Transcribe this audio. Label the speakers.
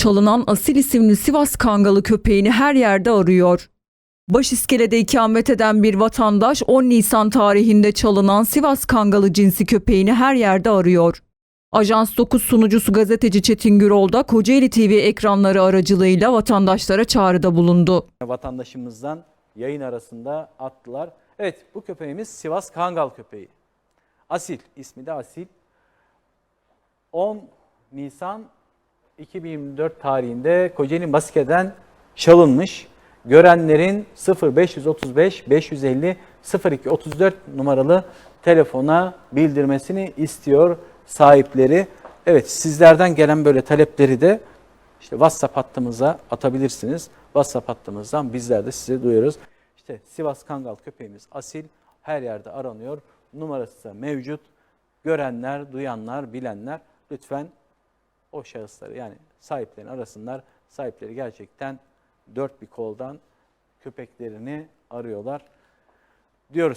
Speaker 1: Çalınan Asil isimli Sivas Kangalı köpeğini her yerde arıyor. Başiskelede ikamet eden bir vatandaş 10 Nisan tarihinde çalınan Sivas Kangalı cinsi köpeğini her yerde arıyor. Ajans 9 sunucusu gazeteci Çetin Gürol da Kocaeli TV ekranları aracılığıyla vatandaşlara çağrıda bulundu.
Speaker 2: vatandaşımızdan yayın arasında attılar. Evet bu köpeğimiz Sivas Kangal köpeği. Asil ismi de Asil. 10 Nisan 2024 tarihinde Kocaeli Maske'den çalınmış. Görenlerin 0535 550 0234 numaralı telefona bildirmesini istiyor sahipleri. Evet sizlerden gelen böyle talepleri de işte WhatsApp hattımıza atabilirsiniz. WhatsApp hattımızdan bizler de size duyuyoruz. İşte Sivas Kangal köpeğimiz Asil her yerde aranıyor. Numarası da mevcut. Görenler, duyanlar, bilenler lütfen o şahısları yani sahiplerini arasınlar. Sahipleri gerçekten dört bir koldan köpeklerini arıyorlar diyoruz.